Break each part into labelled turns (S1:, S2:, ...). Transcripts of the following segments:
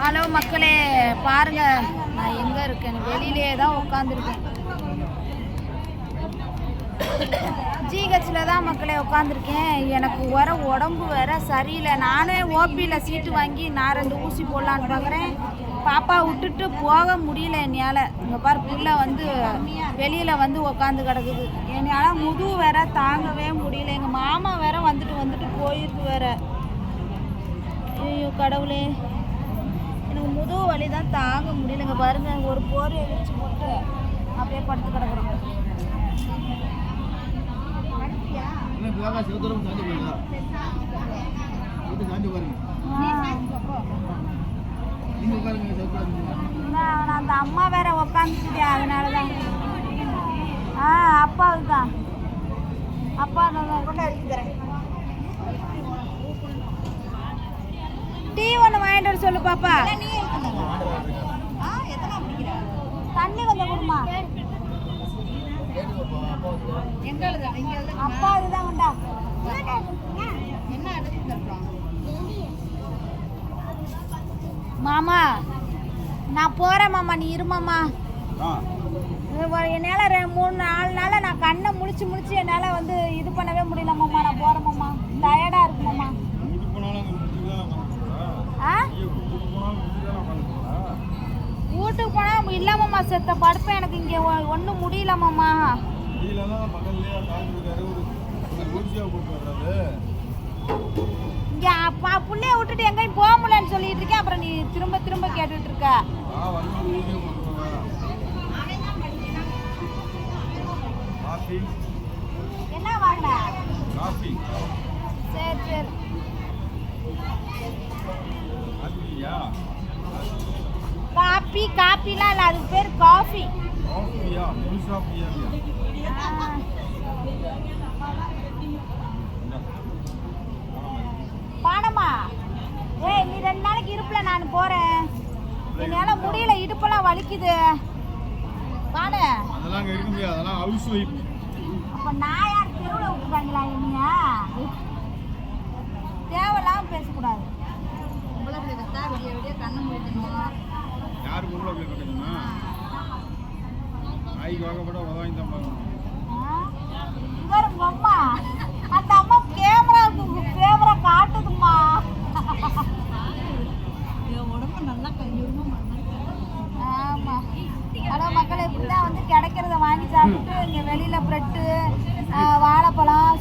S1: Hello மக்களே. பாருங்க நான் எங்க இருக்கேன்? வெளியிலே தான் உட்காந்துருக்கேன் ஜிஹெச்சில் தான் மக்களே உட்காந்துருக்கேன் எனக்கு வர உடம்பு வேற சரியில்லை. நானே ஓபியில் சீட்டு வாங்கி நான் ரெண்டு ஊசி போடலான்னு பார்க்குறேன் பாப்பா விட்டுட்டு போக முடியல என்னால். இங்கே பாரு பிள்ளை வந்து வெளியில் வந்து உக்காந்து கிடக்குது. என்னால் முதுகு வேற தாங்கவே முடியல. எங்கள் மாமா வேற வந்துட்டு வந்துட்டு போயிருக்கு வேற. ஐயோ கடவுளே. எனக்கு முதுகு வலி தான் தாங்க முடியலங்க பாருங்க ஒரு போரையை விரிச்சு போட்டு அப்படியே படுத்து கிடக்குறோம். நான் நான் அந்த அம்மா வேற உக்காந்துக்கிட்டேன் அதனால தான் ஆ அப்பாவுக்கு தான். அப்பா தான் டீ வர சொல்லு பாப்பா. தண்ணி கொஞ்சம் கொடுமா அப்பா கொண்டா. மாமா நான் போறேன் மாமா நீ இரு மாமா
S2: ஆ
S1: என்னால் மூணு நாலு நாளாக நான் கண்ணை முழிச்சு முழிச்சு என்னால் வந்து இது பண்ணவே முடியல மாமா நான் போகிறேன் மாமா டயர்டாக இருக்கு மாமா
S2: வீட்டுக்கு போனாலும் அங்கே முடிச்சுட்டு தான் உட்காந்துருக்கா
S1: ஆ
S2: வீட்டுக்கு போனாலும் முடிச்சுட்டு தான் உட்காந்துருக்கா
S1: வீட்டுக்கு போனால் இல்லை மாமா செத்த படுப்பேன் எனக்கு இங்கே ஒன்றும் முடியல மாமா.
S2: வெளியில தான் பக்கத்துலேயே டாக்டர் இருக்காரு ஒரு ஒரு ஊசியாக போட்டு வர்றாரு.
S1: இங்கே அப்பா புள்ளைய விட்டுட்டு எங்கேயும் போக முடியலன்னு சொல்லிட்டு இருக்கேன் அப்புறம் நீ திரும்ப திரும்ப கேட்டுட்டு இருக்க. காப்பி காப்பிலாம் இல்லை அதுக்கு பேர் காஃபி பானமா? ஏய் நீ ரெண்டு நாளைக்கு இருப்பில் நான் போகிறேன் என்னால் முடியல இடுப்பெல்லாம் வலிக்குது. வானே
S2: அதெல்லாம் அங்கே இருக்க முடியாது அதெல்லாம் ஹவுஸ் ஒய்ஃப்
S1: அப்போ நான் யார் தெருவில் விட்டுறாங்களா என்னைய? தேவையில்லாம பேசக்கூடாது.
S2: யார் பொம்பளை பிள்ளை கட்டணுமா நாய்க்கு வாக்கப்பட உதவாங்கி தான் பார்க்கணும்
S1: அம்மா. அந்த அம்மா கேமரா கேமரா காட்டுதும்மா. ஆமா. ஹலோ மக்களே இப்படிதான் வந்து கிடைக்கிறத வாங்கி சாப்பிட்டு இங்கே வெளியில் ப்ரெட்டு வாழைப்பழம்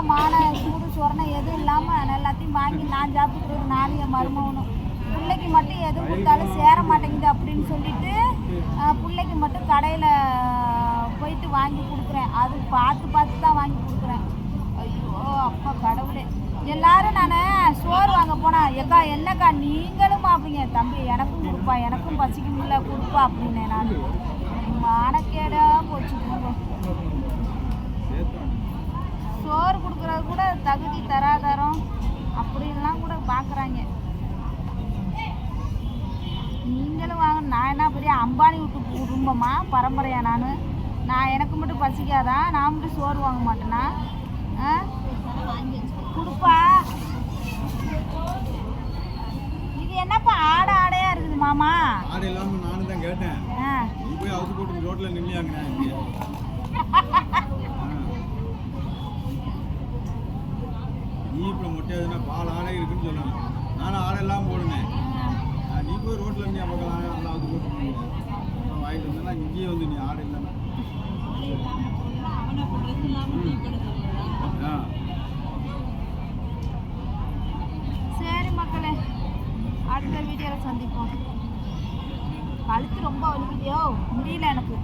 S1: வெக்கமான சூடு சொரணை எதுவும் இல்லாமல் எல்லாத்தையும் வாங்கி நான் சாப்பிட்டுருக்கேன் நானும் என் மருமகனும். பிள்ளைக்கு மட்டும் எது கொடுத்தாலும் சேர மாட்டேங்குது அப்படின்னு சொல்லிட்டு பிள்ளைக்கு மட்டும் கடையில் போயிட்டு வாங்கி கொடுக்குறேன். அது பார்த்து பார்த்து தான் வாங்கி கொடுக்குறேன். ஐயோ அப்பா கடவுளே. எல்லாரும் நான் சோறு வாங்க போனேன் எக்கா என்னக்கா நீங்களும் அப்படிங்க தம்பி எனக்கும் கொடுப்பா எனக்கும் பசிக்க முடியல கொடுப்பா அப்படின்னேன் நான். மானக்கேடாக போச்சு போங்க. சோறு கொடுக்கறது கூட தகுதி தராதரம் அப்படின்லாம் கூட பார்க்குறாங்க நீங்களும் வாங்க நான் என்ன பெரிய அம்பானி விட்டு குடும்பமா? பரம்பரையா நான்? நான் எனக்கு மட்டும் பசிக்காதா? நான் மட்டும் சோறு வாங்க மாட்டேனா? கொடுப்பா. இது என்னப்பா ஆடை ஆடையா இருக்குது மாமா?
S2: ஆடு நானும் தான் கேட்டேன். நீ போய் அவுத்து போட்டு ரோட்டில் நின்னியாங்கண்ணா இங்கே நீ இப்போ முட்டையாதுன்னா பால் ஆடை இருக்குன்னு சொன்னாங்க. நானும் ஆடை இல்லாமல் போடுனேன். நீ போய் ரோட்டில் நின்று பக்கம் நல்லா வந்து போட்டு நின்னு. அப்புறம் வாங்கிட்டு வந்தேன்னா இங்கேயே வந்து நீ ஆடை இல்லைன்னா ஆ.
S1: சரி மக்களே அடுத்த வீடியோவில் சந்திப்போம். கழுத்து ரொம்ப வலிக்குதையோ முடியல எனக்கு.